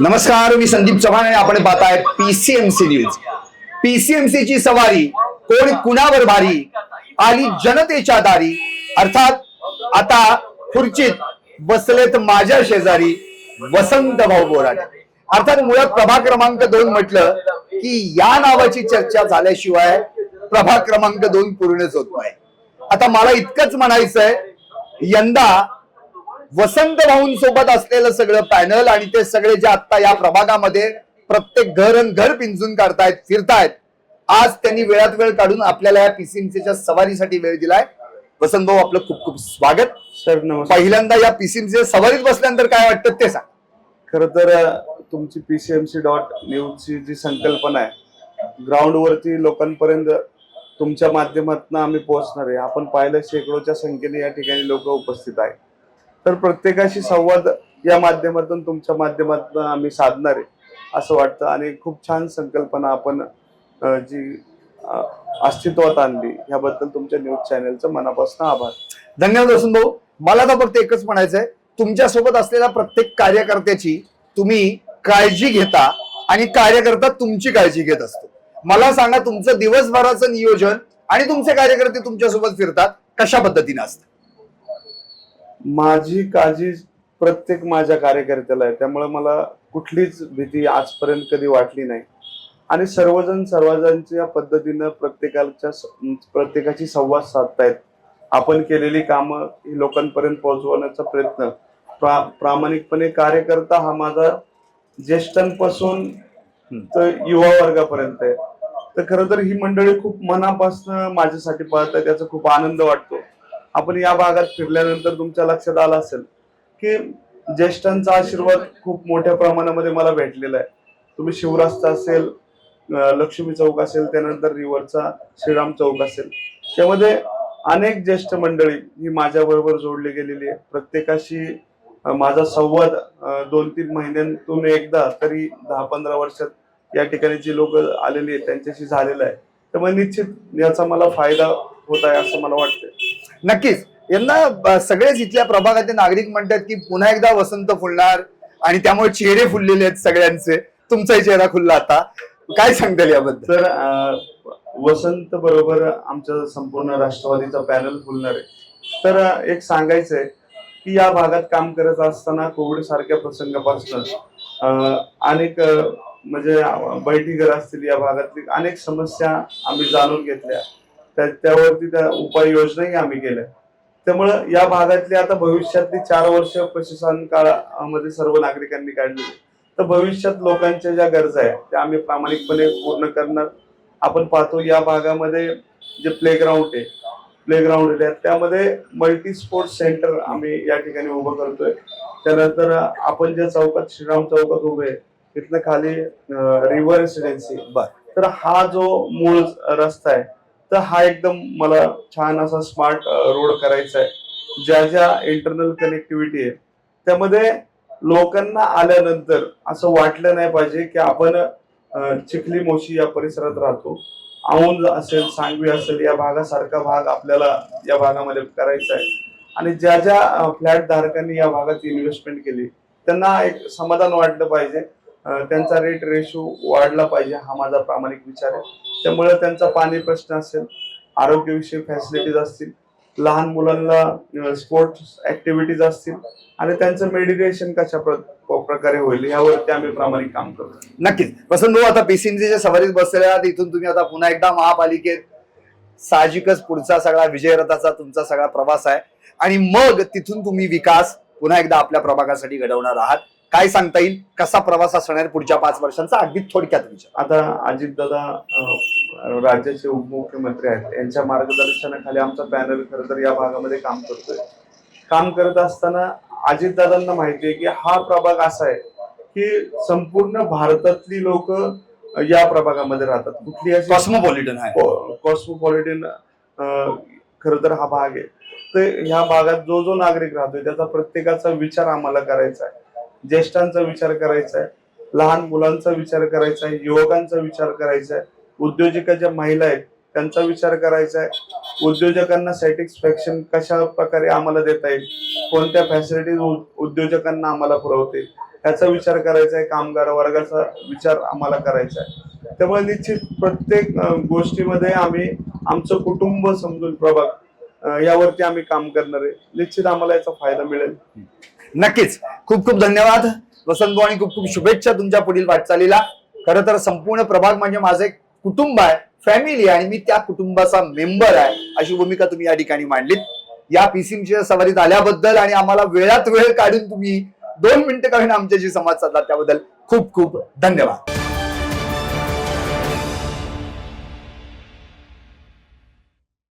नमस्कार मी संदीप चव्हाण आणि आपण पाहताय पीसीएमसी न्यूज पीसीएमसी ची सवारी कोण कुणावर भारी आली जनतेच्या दारी? अर्थात आता खुर्चीत बसलेत माझ्या शेजारी वसंत भाऊ बोराडे. अर्थात मुळात प्रभाग क्रमांक दोन म्हटलं की या नावाची चर्चा झाल्याशिवाय प्रभाग क्रमांक दोन पूर्णच होत नाही. आता मला इतकंच म्हणायचंय यंदा वसंत भाऊंसोबत असलेलं सगळं पॅनल आणि ते सगळे जे आता या प्रभागामध्ये प्रत्येक घर अन घर पिंजून काढतायत फिरतायत आज त्यांनी वेळात वेळ काढून आपल्याला या पीसीएमसीच्या सवारीसाठी वेळ दिलाय. वसंत भाऊ आपलं खूप खूप स्वागत. सर नमस्कार. पहिल्यांदा या पीसीएमसीच्या सवारीत बसल्यानंतर काय वाटतं ते सांग. खर तर तुमची पीसीएमसी डॉट न्यूजची जी संकल्पना आहे ग्राउंड वरती लोकांपर्यंत तुमच्या माध्यमातून आम्ही पोहोचणार आहे. आपण पाहिलं शेकडोच्या संख्येने या ठिकाणी लोक उपस्थित आहेत. तर प्रत्येकाशी संवाद या माध्यमातून तुमच्या माध्यमातून आम्ही साधणार आहे असं वाटतं. आणि खूप छान संकल्पना आपण अ, जी अ, अस्तित्वात आणली याबद्दल तुमच्या न्यूज चॅनलचं मनापासून आभार. धन्यवाद असून भाऊ. मला तर फक्त एकच म्हणायचंय तुमच्यासोबत असलेल्या प्रत्येक कार्यकर्त्याची तुम्ही काळजी घेता आणि कार्यकर्ता तुमची काळजी घेत असतो. मला सांगा तुमचं दिवसभराचं नियोजन आणि तुमचे कार्यकर्ते तुमच्यासोबत फिरतात कशा पद्धतीने असतं? माझी काळजी प्रत्येक माझ्या कार्यकर्त्याला आहे. त्यामुळे मला कुठलीच भीती आजपर्यंत कधी वाटली नाही. आणि सर्वजण सर्वजणच्या पद्धतीनं प्रत्येकाच्या प्रत्येकाची संवाद साधतायत. आपण केलेली कामं ही लोकांपर्यंत पोहोचवण्याचा प्रयत्न. प्रा प्रामाणिकपणे कार्यकर्ता हा माझा ज्येष्ठांपासून तर युवा वर्गापर्यंत आहे. तर खरं तर ही मंडळी खूप मनापासून माझ्यासाठी पाहत आहे त्याचा खूप आनंद वाटतो. आपण या भागात फिरल्यानंतर तुमच्या लक्षात आलं असेल की ज्येष्ठांचा आशीर्वाद खूप मोठ्या प्रमाणामध्ये मला भेटलेला आहे. तुम्ही शिवरास्ता असेल लक्ष्मी चौक असेल त्यानंतर रिव्हरचा श्रीराम चौक असेल. त्यामध्ये अनेक ज्येष्ठ मंडळी ही माझ्या बरोबर जोडली गेलेली आहे. प्रत्येकाशी माझा संवाद दोन तीन महिन्यांतून एकदा तरी दहा पंधरा वर्षात या ठिकाणी जी लोक आलेली आहेत त्यांच्याशी झालेला आहे. त्यामुळे निश्चित याचा मला फायदा होत आहे असं मला वाटतं नक्कीच. यांना सगळेच इथल्या प्रभागातील नागरिक म्हणतात की पुन्हा एकदा वसंत फुलणार आणि त्यामुळे चेहरे फुललेले आहेत सगळ्यांचे. तुमचाही चेहरा खुलला आता. काय सांगताल याबद्दल? तर अं, वसंत बरोबर आमच्या संपूर्ण राष्ट्रवादीचा पॅनल फुलणार आहे. तर अं, एक सांगायचं आहे की या भागात काम करत असताना कोविड सारख्या प्रसंगापासून अनेक अं, म्हणजे बैठी घर असतील या भागातली अनेक समस्या आम्ही जाणून घेतल्या. त्या त्यावरती त्या उपाययोजनाही आम्ही केल्या. त्यामुळं या भागातली आता भविष्यातली चार वर्ष प्रशासन काळामध्ये सर्व नागरिकांनी काढली. तर भविष्यात लोकांच्या ज्या गरजा आहेत त्या आम्ही प्रामाणिकपणे पूर्ण करणार. आपण पाहतो या भागामध्ये जे प्लेग्राऊंड आहे प्लेग्राऊंड आहे त्यामध्ये मल्टी स्पोर्ट्स सेंटर आम्ही या ठिकाणी उभं करतोय. त्यानंतर आपण ज्या चौकात श्रीराम चौकात उभे आहे, तिथनं खाली रिव्हर रेसिडेन्सी तर हा जो मूळ रस्ता आहे तर हा एकदम मला छान असा स्मार्ट रोड करायचा आहे. ज्या ज्या इंटरनल कनेक्टिव्हिटी आहे त्यामध्ये लोकांना आल्यानंतर असं वाटलं नाही पाहिजे की आपण चिखली मोशी या परिसरात राहतो. औंध असेल सांगवी असेल या भागासारखा भाग आपल्याला या भागामध्ये करायचा आहे. आणि ज्या ज्या फ्लॅट धारकांनी या भागात इन्व्हेस्टमेंट केली त्यांना एक समाधान वाटलं पाहिजे. त्यांचा रेट रेशो वाढला पाहिजे हा माझा प्रामाणिक विचार आहे. त्यामुळे त्यांचा पाणी प्रश्न असेल आरोग्यविषयक फॅसिलिटीज असतील लहान मुलांना स्पोर्ट्स ऍक्टिव्हिटीज असतील आणि त्यांचं मेडिटेशन कशा प्र- प्रकारे होईल यावरती आम्ही प्रामाणिक काम करतो. नक्कीच. वसंत भाऊ आता पीसीएमसीच्या सवारीत बसलेले आहात इथून तुम्ही आता पुन्हा एकदा महापालिकेत साहजिकच पुढचा सगळा विजयरथाचा तुमचा सगळा प्रवास आहे. आणि मग तिथून तुम्ही विकास पुन्हा एकदा आपल्या प्रभागासाठी घडवणार आहात. काय सांगता येईल? कसा प्रवास असणार पुढच्या पाच वर्षांचा? अगदी थोडक्यात विचार. आता अजितदादा राज्याचे उपमुख्यमंत्री आहेत. यांच्या मार्गदर्शनाखाली आमचा पॅनल खरं तर या भागामध्ये काम करतोय. काम करत असताना अजितदादांना माहिती आहे की हा प्रभाग असा आहे की संपूर्ण भारतातली लोक या प्रभागामध्ये राहतात. कुठली कॉस्मोपॉलिटन आहे. कॉस्मोपॉलिटन खर तर हा भाग आहे. तर ह्या भागात जो जो नागरिक राहतोय त्याचा प्रत्येकाचा विचार आम्हाला करायचा आहे. ज्येष्ठांचा विचार करायचा आहे लहान मुलांचा विचार करायचा आहे युवकांचा विचार करायचा आहे उद्योजका ज्या महिला आहेत त्यांचा विचार करायचा आहे. उद्योजकांना सॅटिस्फॅक्शन कशा प्रकारे आम्हाला देता येईल? कोणत्या फॅसिलिटीज उद्योजकांना आम्हाला पुरवते याचा विचार करायचा आहे कामगार वर्गाचा विचार आम्हाला करायचा आहे. त्यामुळे निश्चित प्रत्येक गोष्टीमध्ये आम्ही आमचं कुटुंब समजून प्रभाग यावरती आम्ही काम करणार आहे. निश्चित आम्हाला याचा फायदा मिळेल. नक्कीच. खूप खूप धन्यवाद. वसंत आणि खूप खूप शुभेच्छा तुमच्या पुढील वाटचालीला. खरं तर संपूर्ण प्रभाग म्हणजे माझं एक कुटुंब आहे फॅमिली आहे आणि मी त्या कुटुंबाचा मेंबर आहे अशी भूमिका तुम्ही या ठिकाणी मांडलीत. या पीसीमच्या सवारीत आल्याबद्दल आणि आम्हाला वेळात वेळ काढून तुम्ही दोन मिनिटं काढून आमच्याशी संवाद साधला त्याबद्दल खूप खूप धन्यवाद.